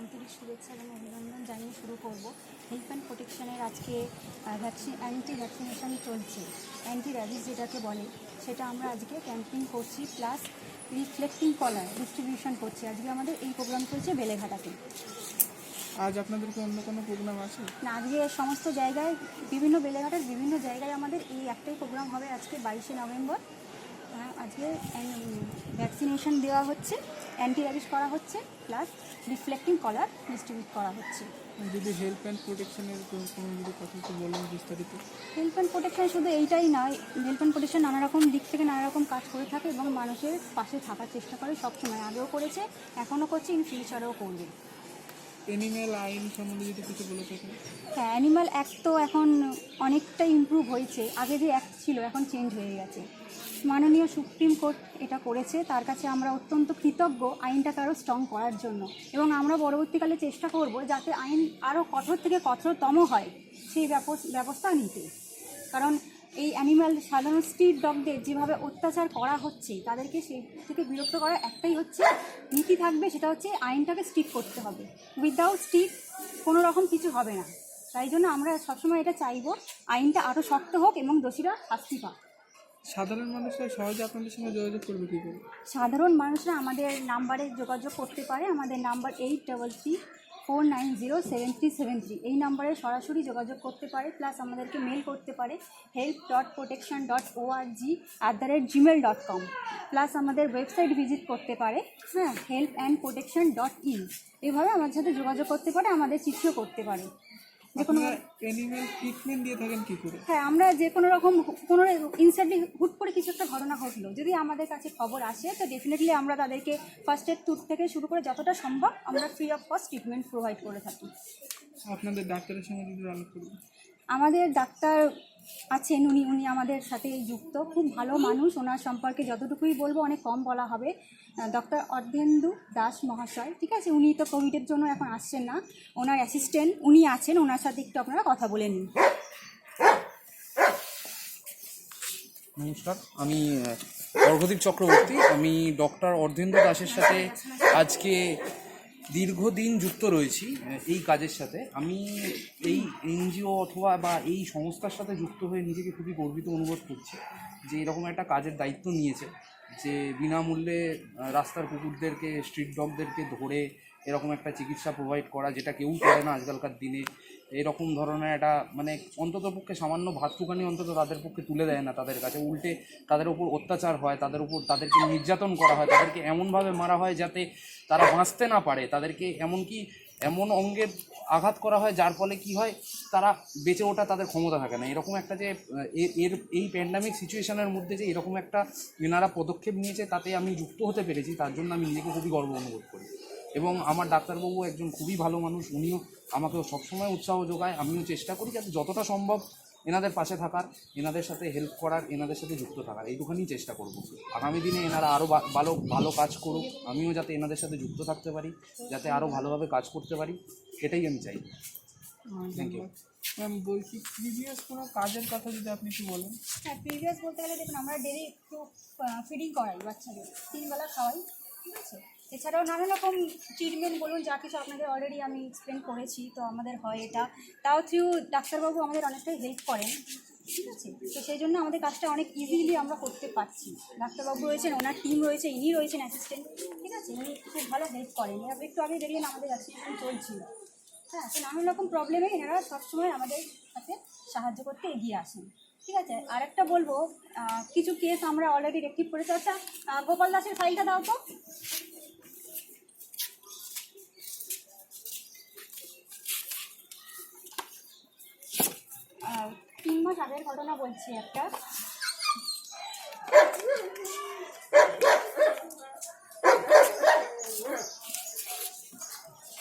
আন্তরিক শুভেচ্ছা এবং অভিনন্দন জানিয়ে শুরু করব। হেলথ অ্যান্ড প্রোটেকশনের আজকে ভ্যাকসিন অ্যান্টি ভ্যাকসিনেশন চলছে। অ্যান্টি র্যাবিস যেটাকে বলে সেটা আমরা আজকে ক্যাম্পিং করছি প্লাস রিফ্লেক্টিং কলার ডিস্ট্রিবিউশন করছি। আজকে আমাদের এই প্রোগ্রাম চলছে বেলেঘাটাতে। আজ আপনাদের অন্য কোনো প্রোগ্রাম আছে? না আজকে সমস্ত জায়গায় বিভিন্ন বেলেঘাটার বিভিন্ন জায়গায় আমাদের এই একটাই প্রোগ্রাম হবে আজকে বাইশে নভেম্বর। আজকে ভ্যাকসিনেশন দেওয়া হচ্ছে অ্যান্টি র্যাবিস করা হচ্ছে প্লাস রিফ্লেক্টিং কলার ডিস্ট্রিবিউট করা হচ্ছে। যদি হেলথ অ্যান্ড প্রোটেকশনের কোনো যদি কথা একটু বলেন বিস্তারিত। হেলথ অ্যান্ড প্রোটেকশন শুধু এইটাই নয় হেলথ অ্যান্ড প্রোটেকশন নানা রকম দিক থেকে নানা রকম কাজ করে থাকে এবং মানুষের পাশে থাকার চেষ্টা করে সবসময়। আগেও করেছে এখনও করছে ইন ফিউচারেও করবে। অ্যানিম্যাল আইন সম্বন্ধে যদি কিছু বলে থাকেন। হ্যাঁ অ্যানিমাল অ্যাক্ট তো এখন অনেকটা ইমপ্রুভ হয়েছে। আগে যে অ্যাক্ট ছিল, এখন চেঞ্জ হয়ে গেছে। মাননীয় সুপ্রিম কোর্ট এটা করেছে। তার কাছে আমরা অত্যন্ত কৃতজ্ঞ আইনটাকে আরও স্ট্রং করার জন্য। এবং আমরা পরবর্তীকালে চেষ্টা করব যাতে আইন আরও কঠোর থেকে কঠোরতম হয় সেই ব্যবস্থা নিতে। কারণ এই অ্যানিম্যাল সাধারণ স্ট্রিট ডগদের যেভাবে অত্যাচার করা হচ্ছে তাদেরকে সেই থেকে বিরক্ত করার একটাই হচ্ছে নীতি থাকবে সেটা হচ্ছে আইনটাকে স্ট্রিক করতে হবে। উইদাউট স্ট্রিক কোনো রকম কিছু হবে না। তাই জন্য আমরা সবসময় এটা চাইব আইনটা আরও শক্ত হোক এবং দোষীরা শাস্তি পাক। সাধারণ মানুষরা সহজে আপনাদের সঙ্গে যোগাযোগ করবে কী করে? সাধারণ মানুষরা আমাদের নাম্বারে যোগাযোগ করতে পারে। আমাদের number eight double three four nine zero seven three seven three. এই নাম্বারে সরাসরি যোগাযোগ করতে পারে, প্লাস আমাদেরকে মেল করতে পারে help dot protection dot O R G at the rate Gmail dot com plus আমাদের ওয়েবসাইট ভিজিট করতে পারে হ্যাঁ help and protection dot in এভাবে আমার সাথে যোগাযোগ করতে পারে, আমাদের চিঠিও করতে পারে। যে কোনো আপনারা অ্যানিম্যাল ট্রিটমেন্ট দিয়ে থাকেন কী করে? হ্যাঁ আমরা যে কোনো রকম কোনো ইনস্ট্যান্টলি হুট করে কিছু একটা ঘটনা ঘটলো যদি আমাদের কাছে খবর আসে তো ডেফিনেটলি আমরা তাদেরকে ফার্স্ট এড ট্যুর থেকে শুরু করে যতটা সম্ভব আমরা free of cost treatment provide করে থাকি। আপনাদের ডাক্তারের সঙ্গে যদি আলোচনা আমাদের ডাক্তার আছেন উনি উনি আমাদের সাথে যুক্ত। খুব ভালো মানুষ, ওনার সম্পর্কে যতটুকুই বলব অনেক কম বলা হবে। ডক্টর অর্ধেন্দু দাস মহাশয়, ঠিক আছে? উনি তো কোভিডের জন্য এখন আসছেন না। ওনার অ্যাসিস্ট্যান্ট উনি আছেন, ওনার সাথে একটু আপনারা কথা বলে নিন। নমস্কার, আমি অর্ঘদীপ চক্রবর্তী। আমি ডক্টর অর্ধেন্দ্র দাসের সাথে আজকে দীর্ঘদিন যুক্ত রয়েছি এই কাজের সাথে। আমি এই এনজিও অথবা বা এই সংস্থার সাথে যুক্ত হয়ে নিজেকে খুবই গর্বিত অনুভব করছি যে এরকম একটা কাজের দায়িত্ব নিয়েছে, যে বিনামূল্যে রাস্তার কুকুরদেরকে স্ট্রিট ডগদেরকে ধরে এরকম একটা চিকিৎসা প্রোভাইড করা, যেটা কেউ করে না আজকালকার দিনে। এরকম ধরনের একটা মানে অন্তত পক্ষে সামান্য ভাতটুকানি অন্তত তাদের পক্ষে তুলে দেয় না তাদের কাছে। উল্টে তাদের উপর অত্যাচার হয়, তাদের উপর তাদেরকে নির্যাতন করা হয়, তাদেরকে এমনভাবে মারা হয় যাতে তারা বাঁচতে না পারে। তাদেরকে এমনকি এমন অঙ্গে আঘাত করা হয় যার ফলে কি হয়, তারা বেঁচে ওঠা তাদের ক্ষমতা থাকে না। এরকম একটা যে এর, এই প্যান্ডামিক সিচুয়েশনের মধ্যে যে এরকম একটা এনারা পদক্ষেপ নিয়েছে, তাতে আমি যুক্ত হতে পেরেছি। তার জন্য আমি নিজেকে খুবই গর্ব অনুভব করি। এবং আমার ডাক্তারবাবু একজন খুবই ভালো মানুষ উনিও আমাকে সবসময় উৎসাহ যোগায় আমিও চেষ্টা করি যাতে যতটা সম্ভব এনাদের পাশে থাকার এনাদের সাথে হেল্প করার এনাদের সাথে যুক্ত থাকার এইটুখানি চেষ্টা করব। আগামী দিনে এনারা আরও ভালো ভালো কাজ করুক আমিও যাতে এনাদের সাথে যুক্ত থাকতে পারি যাতে আরও ভালোভাবে কাজ করতে পারি এটাই আমি চাই। থ্যাংক ইউ ম্যাম বলছি প্রিভিয়াস কোনো কাজের কথা যদি আপনি একটু বলেন। হ্যাঁ প্রিভিয়াস বলতে গেলে দেখুন আমরা ডেলি একটু ফিডিং করাই বাচ্চাদের তিনবেলা খাওয়াই ঠিক আছে? এছাড়াও নানা রকম ট্রিটমেন্ট বলুন, যা কিছু আপনাদের অলরেডি আমি এক্সপ্লেন করেছি, তো আমাদের হয় এটা। তাও থ্রু ডাক্তারবাবু আমাদের অনেকটাই হেল্প করেন, ঠিক আছে? তো সেই জন্য আমাদের কাজটা অনেক ইজিলি আমরা করতে পারছি। ডাক্তারবাবু রয়েছেন, ওনার টিম রয়েছে, ইনি রয়েছেন অ্যাসিস্ট্যান্ট ঠিক আছে? ইনি খুব ভালো হেল্প করেন। এবার একটু আগে দেখলেন আমাদের অ্যাসিস্ট্যান্ট চলছিল। হ্যাঁ তো নানান রকম প্রবলেমে এনারা সবসময় আমাদের সাথে সাহায্য করতে এগিয়ে আসেন, ঠিক আছে? আর একটা বলব কিছু কেস আমরা অলরেডি রেক্টিভ করেছি আচ্ছা গোপাল দাসের ফাইলটা দাও তো। তিন মাস আগের ঘটনা বলছি একটা।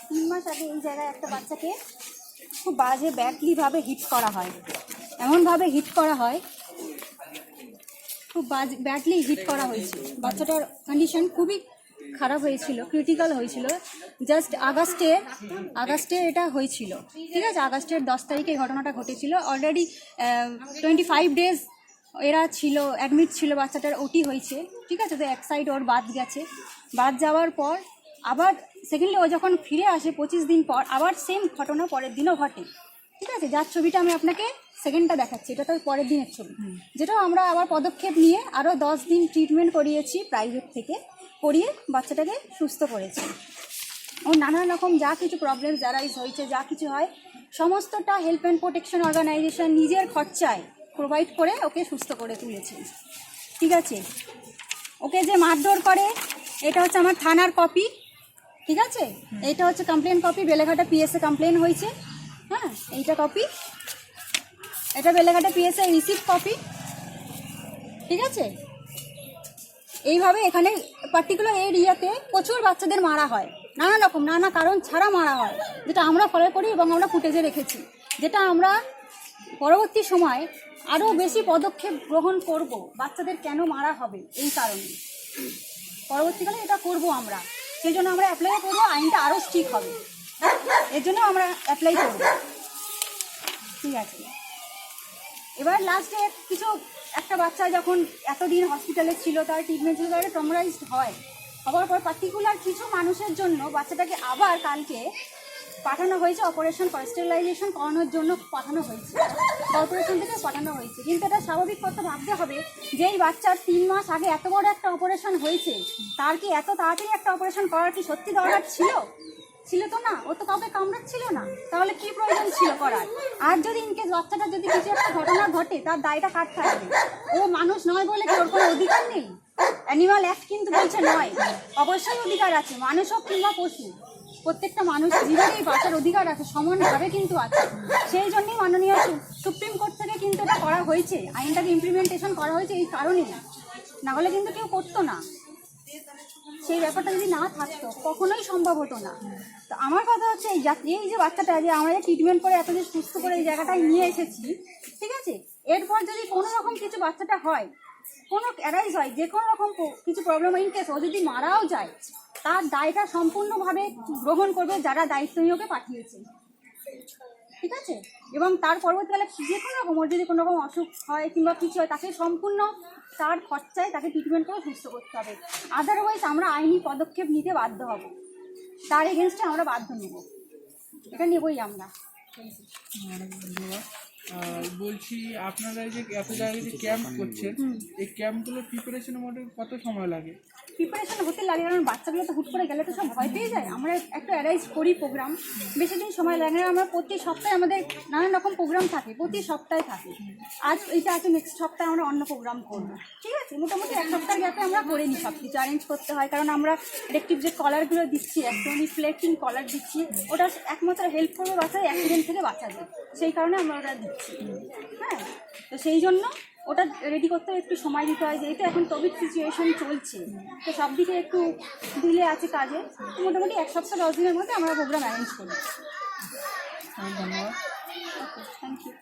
তিন মাস আগে এই জায়গায় একটা বাচ্চাকে খুব বাজে, ব্যাডলিভাবে হিট করা হয়। এমনভাবে হিট করা হয়, খুব বাজে ব্যাডলি হিট করা হয়েছে। বাচ্চাটার কন্ডিশন খুবই খারাপ হয়েছিল ক্রিটিক্যাল হয়েছিল। জাস্ট আগস্টে আগস্টে এটা হয়েছিল। ঠিক আছে আগস্টের দশ তারিখে ঘটনাটা ঘটেছিল। অলরেডি টোয়েন্টি ফাইভ ডেজ এরা ছিল অ্যাডমিট ছিল বাচ্চাটার ওটি হয়েছে। ঠিক আছে তো এক সাইড ওর বাদ গেছে। বাদ যাওয়ার পর আবার সেকেন্ডলি ও যখন ফিরে আসে পঁচিশ দিন পর আবার সেম ঘটনা পরের দিনও ঘটে। ঠিক আছে যার ছবিটা আমি আপনাকে সেকেন্ডটা দেখাচ্ছি এটা তো পরের দিনের ছবি। যেটা আমরা আবার পদক্ষেপ নিয়ে আরও দশ দিন ট্রিটমেন্ট করিয়েছি প্রাইভেট থেকে। করিয়ে বাচ্চাটাকে সুস্থ করেছে। ও নানান রকম যা কিছু প্রবলেম যারাইজ হয়েছে যা কিছু হয়, সমস্তটা হেল্প অ্যান্ড প্রোটেকশন অর্গানাইজেশন নিজের খরচায় প্রোভাইড করে ওকে সুস্থ করে তুলেছে। ঠিক আছে? ওকে যে মারধর করে, এটা হচ্ছে আমার থানার কপি ঠিক আছে? এইটা হচ্ছে complain copy Beleghata PSA complain হয়েছে। হ্যাঁ এইটা কপি এটা বেলেঘাটা পিএসএ রিসিভ কপি ঠিক আছে? এইভাবে এখানে পার্টিকুলার এরিয়াতে প্রচুর বাচ্চাদের মারা হয়। নানা রকম, নানা কারণ ছাড়া মারা হয়, যেটা আমরা ফলো করি এবং আমরা ফুটেজে রেখেছি। যেটা আমরা পরবর্তী সময় আরও বেশি পদক্ষেপ গ্রহণ করব, বাচ্চাদের কেন মারা হবে এই কারণে। পরবর্তীকালে এটা করব আমরা। সেই জন্য আমরা অ্যাপ্লাই করব, আইনটা আরও স্ট্রিক হবে। এর জন্য আমরা অ্যাপ্লাই করব। ঠিক আছে। এবার লাস্টে কিছু, একটা বাচ্চা যখন এতদিন হসপিটালে ছিল, তার ট্রিটমেন্ট ছিল তার ট্রমারাইজড হয়। হওয়ার পর পার্টিকুলার কিছু মানুষের জন্য বাচ্চাটাকে আবার কালকে পাঠানো হয়েছে অপারেশন স্টেরিলাইজেশন করানোর জন্য পাঠানো হয়েছে। কর্পোরেশন থেকে পাঠানো হয়েছে। কিন্তু এটা স্বাভাবিক কথা ভাবতে হবে যে এই বাচ্চার তিন মাস আগে এত বড় একটা অপারেশন হয়েছে, তার কি এত তাড়াতাড়ি একটা অপারেশন করার কি সত্যি দরকার ছিল? ছিল তো না? ও তো কাউকে কামড়াচ্ছিল না। তাহলে কি প্রয়োজন ছিল করার? আর যদি ইনকেস বাচ্চাটা যদি কিছু একটা ঘটনা ঘটে, তার দায়টা কার থাকবে? ও মানুষ নয় বলে কি ওর কোনো অধিকার নেই? অ্যানিমাল অ্যাক্ট কিন্তু বলছে নয়। অবশ্যই অধিকার আছে, মানুষ হোক কিংবা পশু। প্রত্যেকটা মানুষ জীবনেই বাঁচার অধিকার আছে, সমানভাবে কিন্তু আছে। সেই জন্যই মাননীয় সুপ্রিম কোর্ট থেকে কিন্তু এটা করা হয়েছে। আইনটাকে ইমপ্লিমেন্টেশন করা হয়েছে এই কারণেই। না হলে কিন্তু কেউ করতো না। সেই ব্যাপারটা যদি না থাকতো, কখনোই সম্ভব হতো না। তো আমার কথা হচ্ছে, এই যা- এই যে বাচ্চাটা, যে আমরা যে ট্রিটমেন্ট করে এত যে সুস্থ করে এই জায়গাটায় নিয়ে এসেছি, ঠিক আছে? এরপর যদি কোনো রকম কিছু বাচ্চাটা হয়, কোনো অ্যারাইজ হয়, যে কোনো রকম কিছু প্রবলেম ইন কেস ও যদি মারাও যায়, তার দায়টা সম্পূর্ণভাবে গ্রহণ করবে যারা দায়িত্ব নিয়ে ওকে পাঠিয়েছে। ঠিক আছে? এবং তার পরবর্তীকালে যে কোনো রকম ওর যদি কোনো রকম অসুখ হয় কিংবা কিছু হয় তাকে সম্পূর্ণ তার খরচায় তাকে ট্রিটমেন্ট করে সুস্থ করতে হবে। আদারওয়াইজ আমরা আইনি পদক্ষেপ নিতে বাধ্য হব। তার এগেনস্টে আমরা বাধ্য নেব। এটা নেবই আমরা। বলছি আপনারা যে এত জায়গায় যে ক্যাম্প করছেন এই ক্যাম্পগুলো প্রিপারেশনের মধ্যে কত সময় লাগে? প্রিপারেশন হতে লাগে, কারণ বাচ্চাগুলো তো হুট করে গেলে তো সব ভয় পেয়ে যায়। আমরা একটা অ্যারাইজ করি প্রোগ্রাম বেশি দিন সময় লাগে না, আমরা প্রতি সপ্তাহে আমাদের নানান রকম প্রোগ্রাম থাকে, প্রতি সপ্তাহে থাকে। আজ এইটা আছে নেক্সট সপ্তাহে আমরা অন্য প্রোগ্রাম করব। ঠিক আছে? মোটামুটি এক সপ্তাহের গ্যাপে আমরা করে নিই সব কিছু অ্যারেঞ্জ করতে হয়। কারণ আমরা ইলেকট্রিক যে কলারগুলো দিচ্ছি একদম রিফ্লেক্টিং কলার দিচ্ছি, ওটা একমাত্র হেল্প করবে বাচ্চার অ্যাক্সিডেন্ট থেকে বাঁচাবে সেই কারণে আমরা ওটা দিচ্ছি। হ্যাঁ? তো সেই জন্য ওটা রেডি করতে একটু সময় দিতে হয় যেহেতু এখন কোভিড সিচুয়েশন চলছে। তো সব দিকে একটু ডিলে আছে কাজে। তো মোটামুটি এক সপ্তাহ দশ দিনের মধ্যে আমরা প্রোগ্রাম অ্যারেঞ্জ করি। ধন্যবাদ। Thank you